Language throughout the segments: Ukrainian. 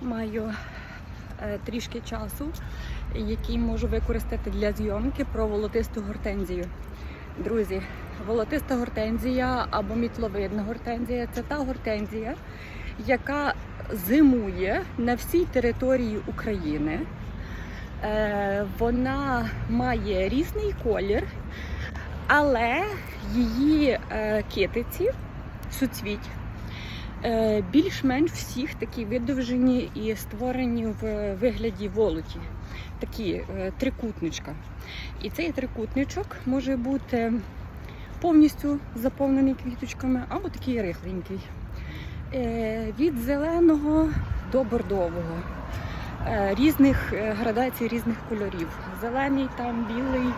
маю е, трішки часу, який можу використати для зйомки про волотисту гортензію. Друзі, волотиста гортензія або мітловидна гортензія це та гортензія, яка зимує на всій території України. Е, Вона має різний колір, але її е, китиці, суцвіть, більш-менш всіх такі видовжені і створені в вигляді волоті, такі е, трикутничка. І цей трикутничок може бути повністю заповнений квіточками або такий рихленький. Е, Від зеленого до бордового. Е, Різних е, градацій, різних кольорів. Зелений, там білий,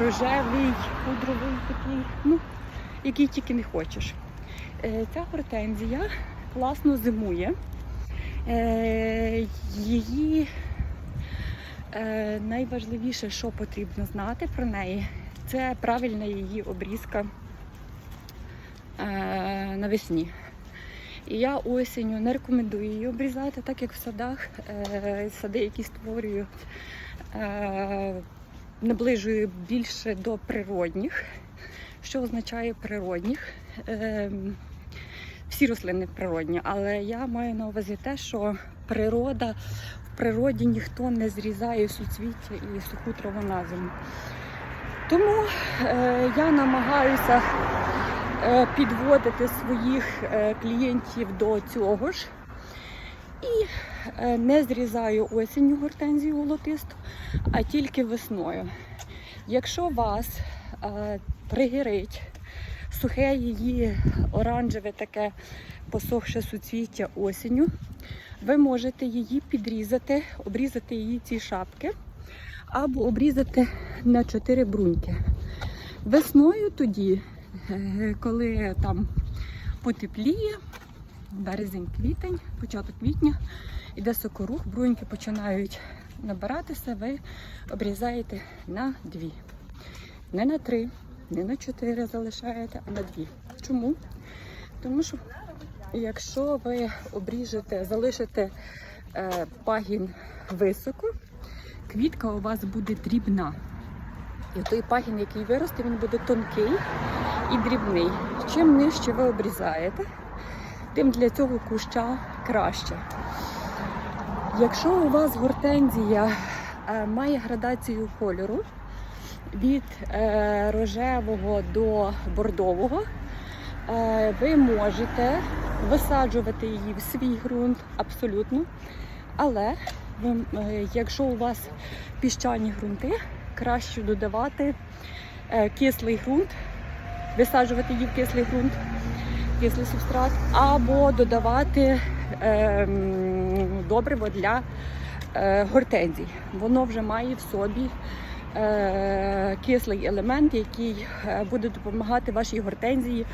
рожевий, пудровий такий, ну, який тільки не хочеш. Е, Ця гортензія класно зимує. Е, Її е, найважливіше, що потрібно знати про неї, це правильна її обрізка навесні. І я осінню не рекомендую її обрізати, так як в садах сади, які створюють, е, наближую більше до природних. Що означає природних? Е, всі рослини природні, але я маю на увазі те, що природа в природі ніхто не зрізає суцвіття і суху траву на зиму. Тому е, я намагаюся е, підводити своїх е, клієнтів до цього ж. І не зрізаю осінню гортензію волотисту, а тільки весною. Якщо вас пригірить сухе її оранжеве таке посохше суцвіття осінню, ви можете її підрізати, обрізати її ці шапки або обрізати на 4 бруньки. Весною тоді, е, коли там потепліє, березень, квітень, початок квітня, іде сокорух, бруньки починають набиратися, ви обрізаєте на дві. Не на три, не на чотири залишаєте, а на дві. Чому? Тому що якщо ви обріжете, залишите е, пагін високо, квітка у вас буде дрібна. І той пагін, який виросте, він буде тонкий і дрібний. Чим нижче ви обрізаєте, тим для цього куща краще. Якщо у вас гортензія е, має градацію кольору від е, рожевого до бордового, е, ви можете висаджувати її в свій ґрунт абсолютно. Але е, якщо у вас піщані ґрунти, краще додавати кислий ґрунт, висаджувати її в кислий ґрунт, кислий субстрат, або додавати добриво для гортензій. Воно вже має в собі кислий елемент, який е, буде допомагати вашій гортензії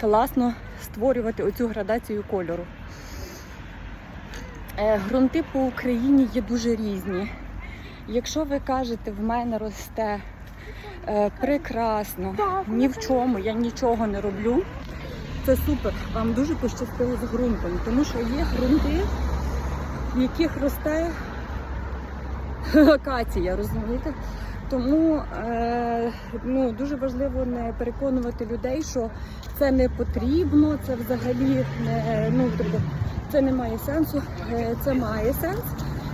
класно створювати оцю градацію кольору. Е, Грунти по Україні є дуже різні. Якщо ви кажете, в мене росте е, прекрасно, ні в чому, я нічого не роблю, це супер. Вам дуже пощастило з ґрунтом, тому що є ґрунти, в яких росте акація, розумієте? Тому е, ну, дуже важливо не переконувати людей, що це не потрібно, це взагалі не, ну, тобто, це не має сенсу. Е, Це має сенс,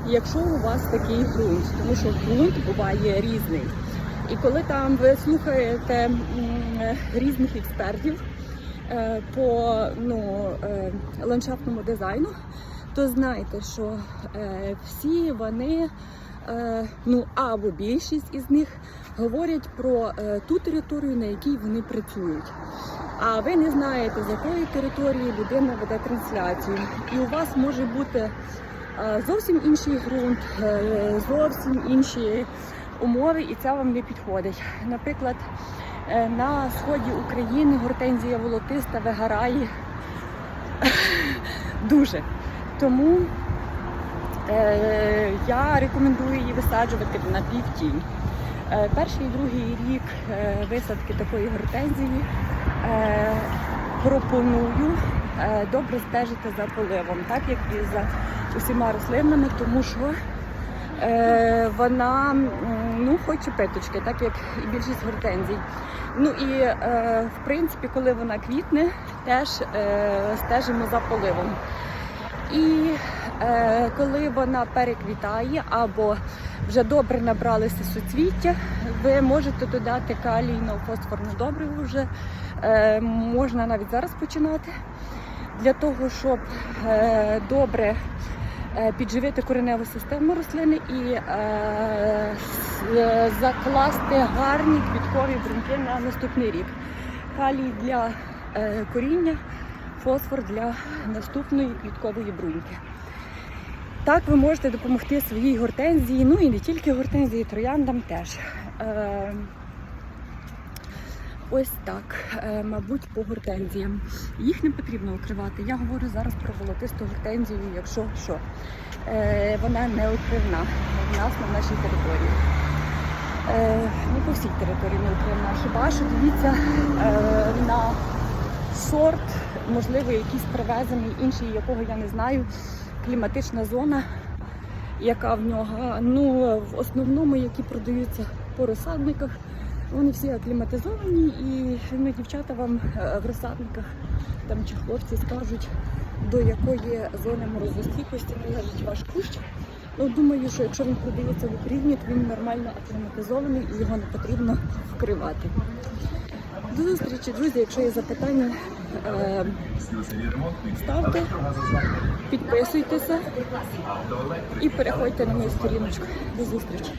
якщо у вас такий ґрунт, тому що ґрунт буває різний. І коли там ви слухаєте різних експертів е, по ну, е, ландшафтному дизайну, то знайте, що е, всі вони, е, ну або більшість із них говорять про е, ту територію, на якій вони працюють. А ви не знаєте, з якої території людина веде трансляцію. І у вас може бути е, зовсім інший ґрунт, е, зовсім інші умови, і це вам не підходить. Наприклад, е, на сході України гортензія волотиста вигорає дуже. Тому е, я рекомендую її висаджувати на півтінь. Е, перший і другий рік е, висадки такої гортензії е, пропоную е, добре стежити за поливом, так як і за усіма рослинами, тому що е, вона ну, хоче питочки, так як і більшість гортензій. Ну і е, в принципі, коли вона квітне, теж е, стежимо за поливом. І е, коли вона переквітає або вже добре набралися суцвіття, ви можете додати калійно-фосфорну добриву вже. Е, можна навіть зараз починати для того, щоб е, добре е, підживити кореневу систему рослини і е, е, закласти гарні квіткові бруньки на наступний рік. Калій для е, коріння, фосфор для наступної квіткової бруньки. Так ви можете допомогти своїй гортензії, ну і не тільки гортензії, трояндам теж. Е, Ось так, е, мабуть, по гортензіям. Їх не потрібно укривати. Я говорю зараз про волотисту гортензію, якщо що. Е, Вона не укривна в нас на нашій території. Е, Ну, по всій території не укривна. Хіба що дивіться на сорт, можливо, якийсь привезений, інший, якого я не знаю, кліматична зона, яка в нього. Ну, в основному, які продаються по розсадниках, вони всі акліматизовані, і ну, дівчата вам е, в розсадниках там чи хлопці скажуть, до якої зони морозостійкості належить ваш кущ. Ну, думаю, що якщо він продається в Україні, то він нормально акліматизований і його не потрібно вкривати. До зустрічі, друзі. Якщо є запитання, е, ставте, підписуйтеся і переходьте на мою сторіночку. До зустрічі.